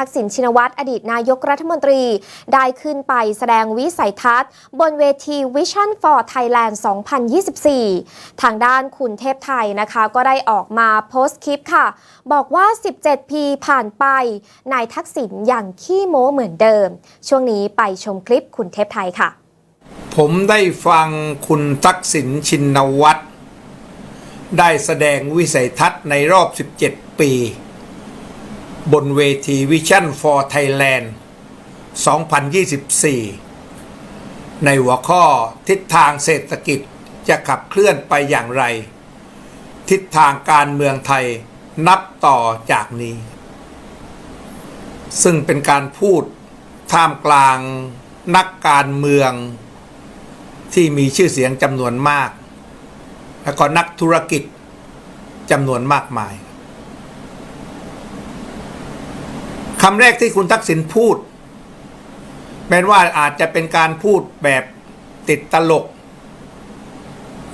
ทักษิณชินวัตรอดีตนายกรัฐมนตรี ได้ขึ้นไปแสดงวิสัยทัศน์ บนเวที Vision for Thailand 2024 ทางด้านคุณเทพไทยนะคะก็ได้ออกมาโพสต์คลิปค่ะ บอกว่า 17 ปีผ่านไป นายทักษิณอย่างขี้โม้เหมือนเดิม ช่วงนี้ไปชมคลิปคุณเทพไทยค่ะ ผมได้ฟังคุณทักษิณชินวัตรได้แสดงวิสัยทัศน์ในรอบ 17 ปี บนเวที Vision for Thailand 2024 ในหัวข้อทิศทางเศรษฐกิจจะขับเคลื่อนไปอย่างไร ทิศทางการเมืองไทยนับต่อจากนี้ ซึ่งเป็นการพูดท่ามกลางนักการเมือง ที่มีชื่อเสียงจำนวนมาก แล้วก็นักธุรกิจจำนวนมากมาย คำแรกที่คุณทักษิณพูดแม้ว่าอาจจะเป็นการพูดแบบติดตลก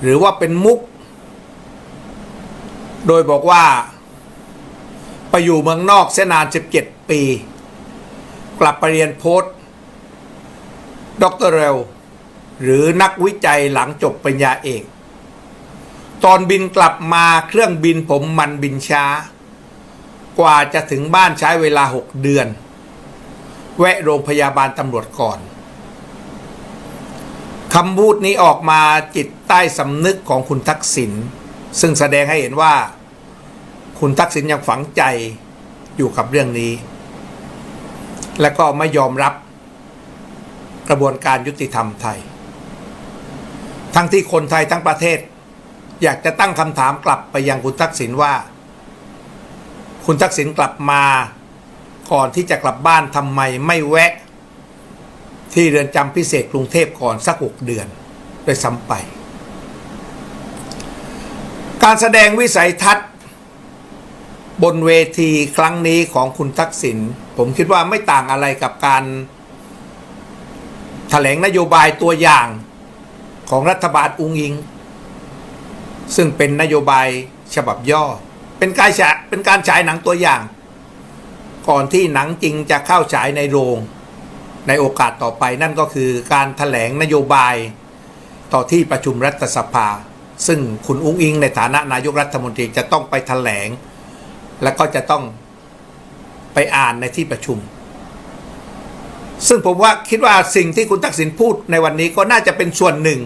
หรือว่าเป็นมุก โดยบอกว่า ไปอยู่เมืองนอกเสนาน 17 ปี กลับไปเรียนโพสต์ด็อกเตอร์เรลหรือนักวิจัยหลังจบปริญญาเอก ตอนบินกลับมาเครื่องบินผมมันบินช้า กว่าจะถึงบ้านใช้เวลา 6 เดือน แวะโรงพยาบาลตำรวจก่อนคำพูดนี้ออกมาจิตใต้สำนึกของคุณทักษิณซึ่งแสดงให้เห็นว่า คุณทักษิณยังฝังใจอยู่กับเรื่องนี้ และก็ไม่ยอมรับกระบวนการยุติธรรมไทย ทั้งที่คนไทยทั้งประเทศ อยากจะตั้งคำถามกลับไปยังคุณทักษิณว่า คุณทักษิณกลับมาก่อนที่จะกลับบ้านทำไมไม่แวะ ที่เรือนจำพิเศษกรุงเทพก่อนสักหกเดือนโดยซ้ำไป การแสดงวิสัยทัศน์ บนเวทีครั้งนี้ของคุณทักษิณผมคิดว่าไม่ต่างอะไรกับการแถลงนโยบายตัวอย่างของรัฐบาลอุงอิง ซึ่งเป็นนโยบายฉบับย่อ เป็นการฉายเป็นการฉายหนังตัวอย่าง ก่อนที่หนังจริงจะเข้าฉายในโรง ในโอกาสต่อไปนั่นก็คือการถแถลงนโยบายต่อที่ประชุมรัฐสภา ซึ่งคุณอุ้งอิงในฐานะนายกรัฐมนตรีจะต้องไปถแถลง และก็จะต้องไปอ่านในที่ประชุม ซึ่งผมว่าคิดว่าสิ่งที่คุณทักษิณพูดในวันนี้ก็น่าจะเป็นส่วนหนึ่ง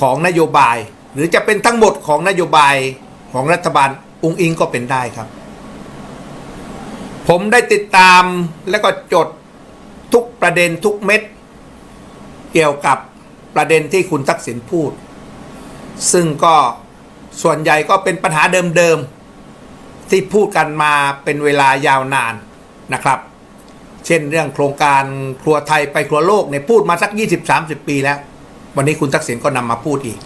ของนโยบาย หรือจะเป็นทั้งหมดของนโยบายของรัฐบาล องอิงก็เป็นได้ครับ ผมได้ติดตามและก็จดทุกประเด็นทุกเม็ด เกี่ยวกับประเด็นที่คุณทักษิณพูด ซึ่งก็ส่วนใหญ่ก็เป็นปัญหาเดิมๆ ที่พูดกันมาเป็นเวลายาวนานนะครับ เช่นเรื่องโครงการครัวไทยไปครัวโลกเนี่ยพูดมาสัก 20-30 ปีแล้ว วันนี้คุณทักษิณก็นำมาพูดอีก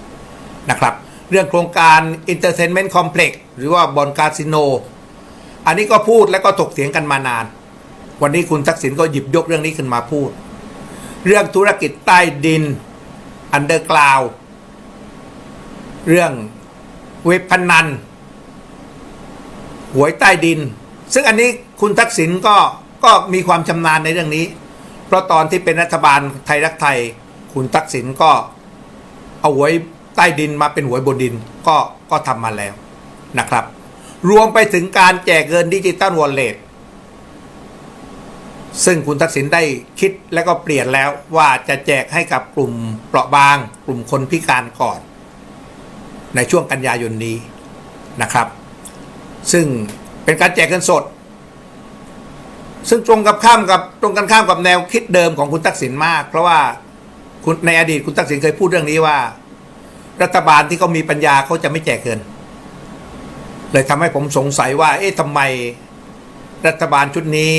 นะครับ เรื่องโครงการ Entertainment Complex หรือว่าบอนคาสิโน อันนี้ก็พูดและก็ถกเถียงกันมานาน วันนี้คุณทักษิณก็หยิบยกเรื่องนี้ขึ้นมาพูด เรื่องธุรกิจใต้ดินอันเดอร์กราวเรื่องเว็บพนันหวยใต้ดิน ซึ่งอันนี้คุณทักษิณก็ก็มีความชำนาญในเรื่องนี้ เพราะตอนที่เป็นรัฐบาลไทยรักไทย คุณทักษิณก็เอาหวย ใต้ดินมาเป็นหวยบนดินก็ก็ทำมาแล้วนะครับ รวมไปถึงการแจกเงินดิจิตอลวอลเล็ตซึ่งคุณทักษิณได้คิดและก็เปลี่ยนแล้วว่าจะแจกให้กับกลุ่มเปราะบาง กลุ่มคนพิการก่อน ในช่วงกันยายนนี้นะครับ ซึ่งเป็นการแจกเงินสด ซึ่งตรงกับข้ามกับตรงกันข้ามกับแนวคิดเดิมของคุณทักษิณมาก เพราะว่าคุณในอดีตคุณทักษิณเคยพูดเรื่องนี้ว่า รัฐบาลที่เขามีปัญญาเขาจะไม่แจกเงิน เลยทำให้ผมสงสัยว่า เอ๊ะทำไม รัฐบาลชุดนี้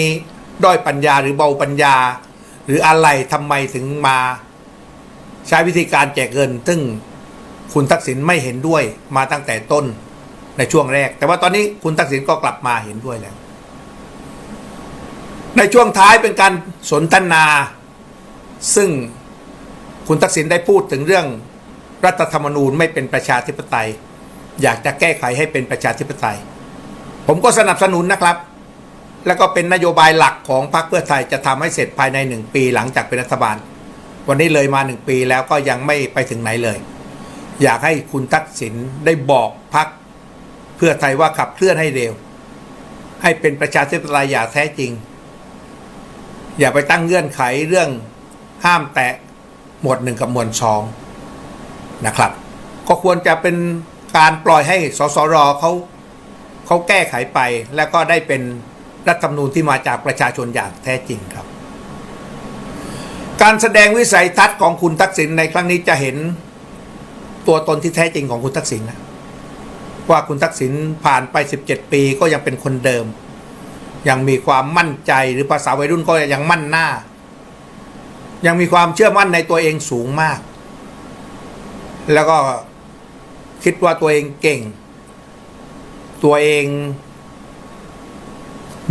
ด้อยปัญญาหรือเบาปัญญา หรืออะไรทำไมถึงมา ใช้วิธีการแจกเงิน ซึ่งคุณทักษิณไม่เห็นด้วยมาตั้งแต่ต้นในช่วงแรก แต่ว่าตอนนี้คุณทักษิณก็กลับมาเห็นด้วยแล้ว ในช่วงท้ายเป็นการสนทนา ซึ่งคุณทักษิณได้พูดถึงเรื่อง รัฐธรรมนูญไม่เป็นประชาธิปไตย อยากจะแก้ไขให้เป็นประชาธิปไตย ผมก็สนับสนุนนะครับ แล้วก็เป็นนโยบายหลักของพรรคเพื่อไทยจะทำให้เสร็จภายในหนึ่งปีหลังจากเป็นรัฐบาล วันนี้เลยมาหนึ่งปีแล้วก็ยังไม่ไปถึงไหนเลย อยากให้คุณทักษิณได้บอกพรรคเพื่อไทยว่าขับเคลื่อนให้เร็ว ให้เป็นประชาธิปไตยอย่างแท้จริง อย่าไปตั้งเงื่อนไขเรื่องห้ามแตะหมวดหนึ่งกับหมวดสอง นะครับ ก็ควรจะเป็นการปล่อยให้สสรเขาเขาแก้ไขไป แล้วก็ได้เป็นรัฐธรรมนูญที่มาจากประชาชนอย่างแท้จริงครับ การแสดงวิสัยทัศน์ของคุณทักษิณในครั้งนี้จะเห็นตัวตนที่แท้จริงของคุณทักษิณนะว่าคุณทักษิณผ่านไป 17 ปีก็ยังเป็นคนเดิม ยังมีความมั่นใจหรือภาษาวัยรุ่นก็ยังมั่นหน้า ยังมีความเชื่อมั่นในตัวเองสูงมาก แล้วก็คิดว่าตัวเองเก่ง ตัวเอง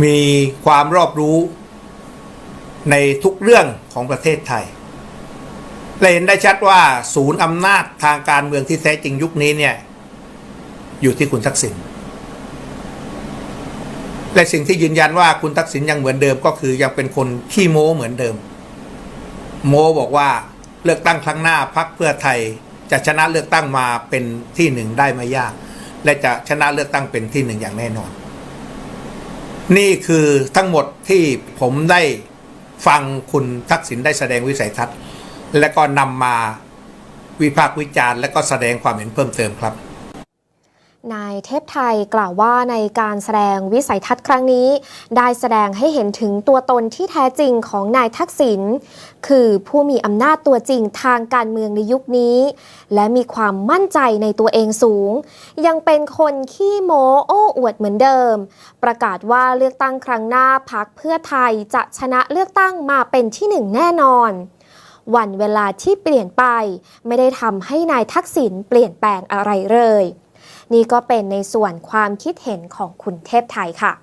มีความรอบรู้ ในทุกเรื่องของประเทศไทยและเห็นได้ชัดว่าศูนย์อำนาจทางการเมืองที่แท้จริงยุคนี้เนี่ย อยู่ที่คุณทักษิณและสิ่งที่ยืนยันว่าคุณทักษิณยังเหมือนเดิมก็คือยังเป็นคนขี้โม้เหมือนเดิม โม้บอกว่าเลือกตั้งครั้งหน้าพักเพื่อไทย จะชนะเลือกตั้งมาเป็นที่หนึ่งได้ไม่ยาก และจะชนะเลือกตั้งเป็นที่หนึ่งอย่างแน่นอน นี่คือทั้งหมดที่ผมได้ฟังคุณทักษิณได้แสดงวิสัยทัศน์ และก็นำมาวิพากษ์วิจารณ์ และก็แสดงความเห็นเพิ่มเติมครับ นายเทพไทยกล่าวว่าในการแสดงวิสัยทัศน์ครั้งนี้ ได้แสดงให้เห็นถึงตัวตนที่แท้จริงของนายทักษิณคือผู้มีอำนาจตัวจริงทางการเมืองในยุคนี้ และมีความมั่นใจในตัวเองสูง ยังเป็นคนขี้โม้โอ้อวดเหมือนเดิม ประกาศว่าเลือกตั้งครั้งหน้าพักเพื่อไทยจะชนะเลือกตั้งมาเป็นที่หนึ่งแน่นอนวันเวลาที่เปลี่ยนไป ไม่ได้ทำให้นายทักษิณเปลี่ยนแปลงอะไรเลย นี่ก็เป็นในส่วนความคิดเห็นของคุณเทพไทยค่ะ